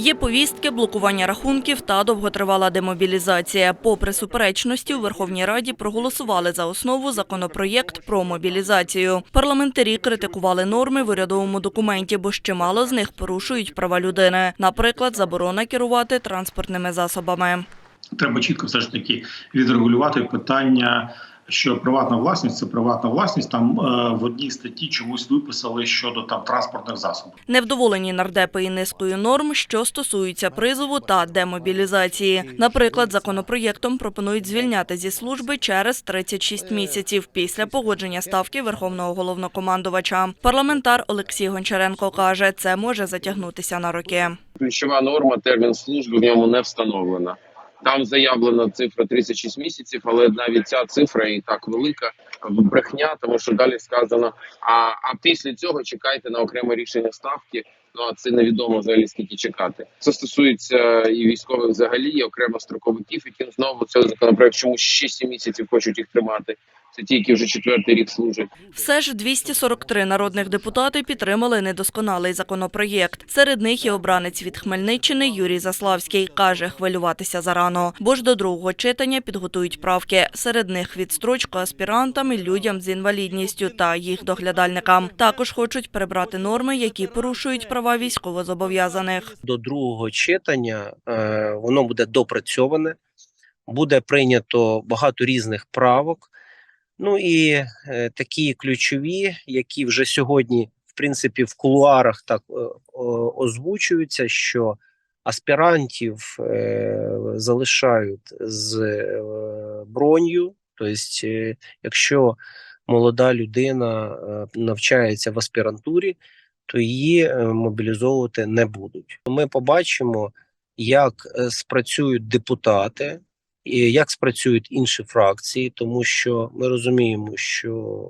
Є повістки, блокування рахунків та довготривала демобілізація. Попри суперечності, у Верховній Раді проголосували за основу законопроєкт про мобілізацію. Парламентарі критикували норми в урядовому документі, бо ще мало з них порушують права людини. Наприклад, заборона керувати транспортними засобами. треба чітко все ж таки відрегулювати питання, що приватна власність це приватна власність. Там е, в одній статті чомусь виписали щодо там транспортних засобів. Невдоволені нардепи і низкою норм, що стосуються призову та демобілізації. Наприклад, законопроєктом пропонують звільняти зі служби через 36 місяців після погодження ставки верховного головнокомандувача. Парламентар Олексій Гончаренко каже, це може затягнутися на роки. ключова норма термін служби в ньому не встановлена. Там заявлена цифра 36 місяців, але навіть ця цифра і так велика брехня, тому що далі сказано. А, а після цього чекайте на окреме рішення ставки. Ну а це невідомо взагалі скільки чекати. Це стосується і військових взагалі, і окремо строковиків, які знову цей законопроект чомусь 6 місяців хочуть їх тримати. Це ті, які вже четвертий рік служать. Все ж 243 народних депутати підтримали недосконалий законопроєкт. Серед них і обранець від Хмельниччини Юрій Заславський. Каже, хвилюватися зарано, бо ж до другого читання підготують правки. Серед них відстрочку аспірантам і людям з інвалідністю та їх доглядальникам. Також хочуть прибрати норми, які порушують права військовозобов'язаних. до другого читання е, воно буде допрацьоване, буде прийнято багато різних правок. Ну і е, такі ключові, які вже сьогодні, в принципі, в кулуарах так е, озвучуються, що аспірантів залишають з бронью. Тобто, якщо молода людина навчається в аспірантурі, то її е, мобілізовувати не будуть. Ми побачимо, як е, спрацюють депутати, і як спрацюють інші фракції, тому що ми розуміємо, що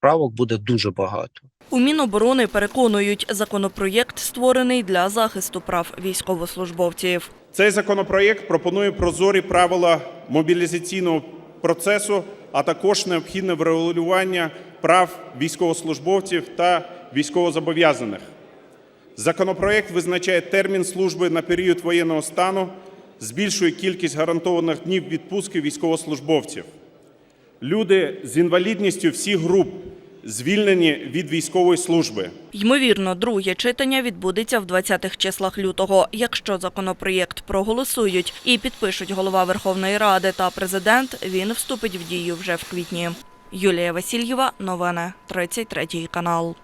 правок буде дуже багато. У Міноборони переконують, законопроєкт створений для захисту прав військовослужбовців. Цей законопроєкт пропонує прозорі правила мобілізаційного процесу, а також необхідне врегулювання прав військовослужбовців та військовозобов'язаних. Законопроєкт визначає термін служби на період воєнного стану, збільшує кількість гарантованих днів відпустки військовослужбовців. Люди з інвалідністю всіх груп звільнені від військової служби. Ймовірно, друге читання відбудеться в 20-х числах лютого. Якщо законопроєкт проголосують і підпишуть голова Верховної Ради та президент, він вступить в дію вже в квітні. Юлія Васильєва, новини 33 канал.